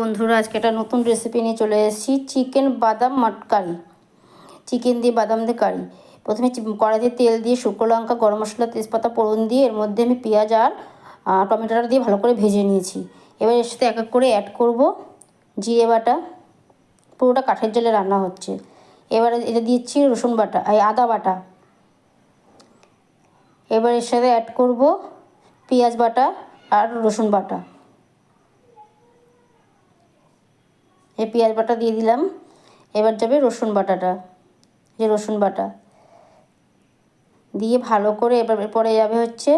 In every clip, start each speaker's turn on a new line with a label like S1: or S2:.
S1: বন্ধুরা, আজকে একটা নতুন রেসিপি নিয়ে চলে এসেছি। চিকেন বাদাম কারি। চিকেন দিয়ে বাদাম দিয়ে কারি। প্রথমে কড়াইতে তেল দিয়ে শুকনো লঙ্কা, গরম মশলা, তেজপাতা, ফোড়ন দিয়ে এর মধ্যে আমি পেঁয়াজ আর টমেটোটা দিয়ে ভালো করে ভেজে নিয়েছি। এবার এর সাথে এক এক করে অ্যাড করব জিরে বাটা। পুরোটা কাঠের জলে রান্না হচ্ছে। এবারে এটা দিচ্ছি রসুন বাটা, এই আদা বাটা। এবার এর সাথে অ্যাড করব পেঁয়াজ বাটা আর রসুন বাটা। এই পেঁয়াজ বাটা দিয়ে দিলাম। এবার যাবে রসুন বাটাটা, যে রসুন বাটা। দিয়ে ভালো করে এবার পরে যাবে হচ্ছে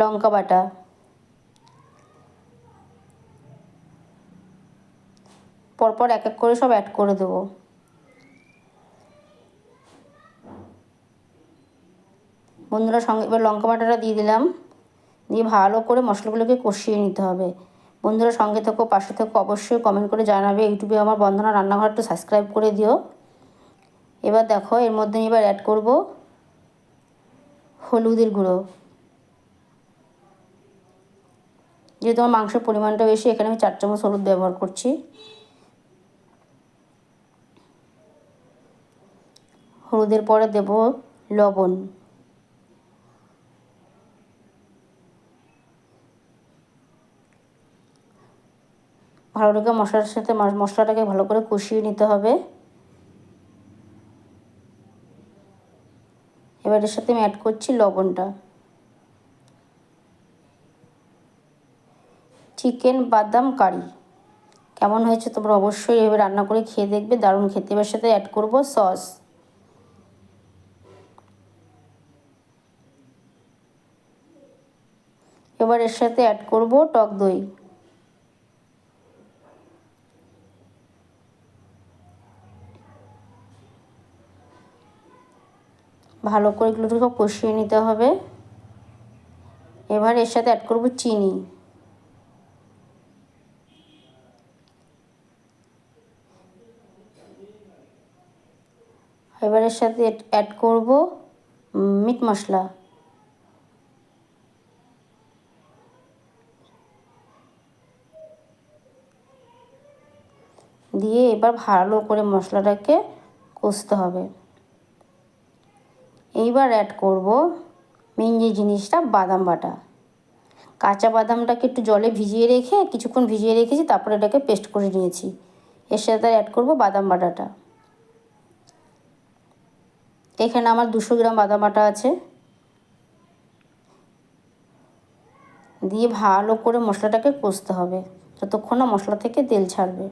S1: লঙ্কা বাটা। পরপর এক এক করে সব অ্যাড করে দেবো। বন্ধুরা সঙ্গে এবার লঙ্কা বাটাটা দিয়ে দিলাম। দিয়ে ভালো করে মশলাগুলোকে কষিয়ে নিতে হবে। বন্ধুরা সঙ্গে থেকো, পাশে থেকো, অবশ্যই কমেন্ট করে জানাবে। ইউটিউবে আমার বন্ধনা রান্নাঘর একটু সাবস্ক্রাইব করে দিও। এবার দেখো, এর মধ্যে এবার অ্যাড করব হলুদের গুঁড়ো। যেহেতু আমার মাংসের পরিমাণটা বেশি, এখানে আমি চার চামচ হলুদ ব্যবহার করছি। হলুদের পরে দেব লবণ। ভালো করে মশলার সাথে মশলাটাকে ভালো করে কষিয়ে নিতে হবে। এবার এর সাথে আমি অ্যাড করছি লবণটা। চিকেন বাদাম কারি। কেমন হয়েছে তোমরা অবশ্যই এভাবে রান্না করে খেয়ে দেখবে, দারুণ খেতে। এবার সাথে অ্যাড করব সস। এবার এর সাথে অ্যাড করব টক দই। ভালো করে এগুলো সব কষিয়ে নিতে হবে। এবার এর সাথে অ্যাড করব চিনি। এবার এর সাথে অ্যাড করব মিট মশলা। দিয়ে এবার ভালো করে মশলাটাকে কষতে হবে। এইবার অ্যাড করব মেন যে জিনিসটা বাদাম বাটা। কাঁচা বাদামটাকে একটু জলে ভিজিয়ে রেখে কিছুক্ষণ ভিজিয়ে রেখেছি, তারপরে এটাকে পেস্ট করে নিয়েছি। এর সাথে অ্যাড করব বাদাম বাটাটা। এখানে আমার দুশো গ্রাম বাদাম বাটা আছে। দিয়ে ভালো করে মশলাটাকে কষতে হবে। যতক্ষণ না মশলা থেকে তেল ছাড়বে।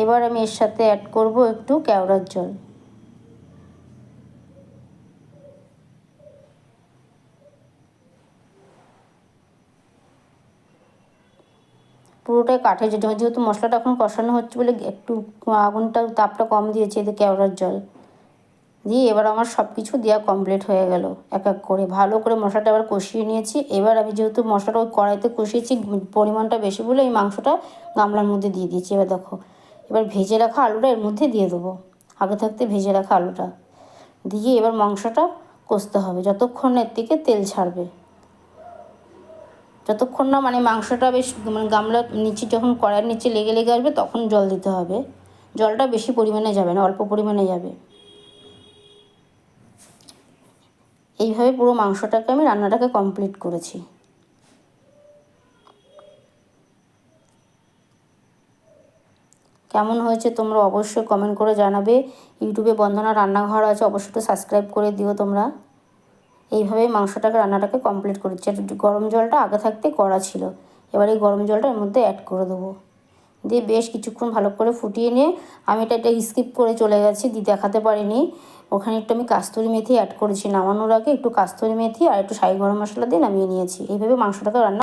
S1: এবার আমি এর সাথে অ্যাড করব একটু কেওড়ার জল। পুরোটাই কাঠে, যেহেতু মশলাটা এখন কষানো হচ্ছে বলে একটু আগুনটা, তাপটা কম দিয়েছে এতে কেওড়ার জল। দিয়ে এবার আমার সব কিছু দেওয়া কমপ্লিট হয়ে গেল, এক এক করে। ভালো করে মশলাটা এবার কষিয়ে নিয়েছি। এবার আমি যেহেতু মশলাটা ওই কড়াইতে কষিয়েছি, পরিমাণটা বেশি বলে এই মাংসটা গামলার মধ্যে দিয়ে দিয়েছি। এবার দেখো এবার ভেজে রাখা আলুটা এর মধ্যে দিয়ে দেবো। আগে থাকতে ভেজে রাখা আলুটা। দিয়ে এবার মাংসটা কষতে হবে। যতক্ষণ এর থেকে তেল ছাড়বে। যতক্ষণ না মানে মাংসটা বেশ মানে গামলার নিচে যখন কড়াইয়ের নিচে লেগে লেগে আসবে তখন জল দিতে হবে। জলটা বেশি পরিমাণে যাবে না, অল্প পরিমাণে যাবে। এইভাবে পুরো মাংসটাকে আমি রান্নাটাকে কমপ্লিট করেছি। কেমন হয়েছে তোমরা অবশ্যই কমেন্ট করে জানাবে। ইউটিউবে বন্দনা রান্নাঘর আছে, অবশ্যই একটু সাবস্ক্রাইব করে দিও তোমরা। এইভাবেই মাংসটাকে, রান্নাটাকে কমপ্লিট করেছি আর গরম জলটা আগে থাকতে করা ছিল। এবার এই গরম জলটা এর মধ্যে অ্যাড করে দেবো। দিয়ে বেশ কিছুক্ষণ ভালো করে ফুটিয়ে নিয়ে আমি এটা এটা স্কিপ করে চলে গেছি দিয়ে দেখাতে পারিনি। ওখানে একটু আমি কাস্তুরি মেথি অ্যাড করেছি। নামানোর আগে একটু কাস্তুরি মেথি আর একটু সাই গরম মশলা দিয়ে নামিয়ে নিয়েছি। এইভাবে মাংসটাকে রান্না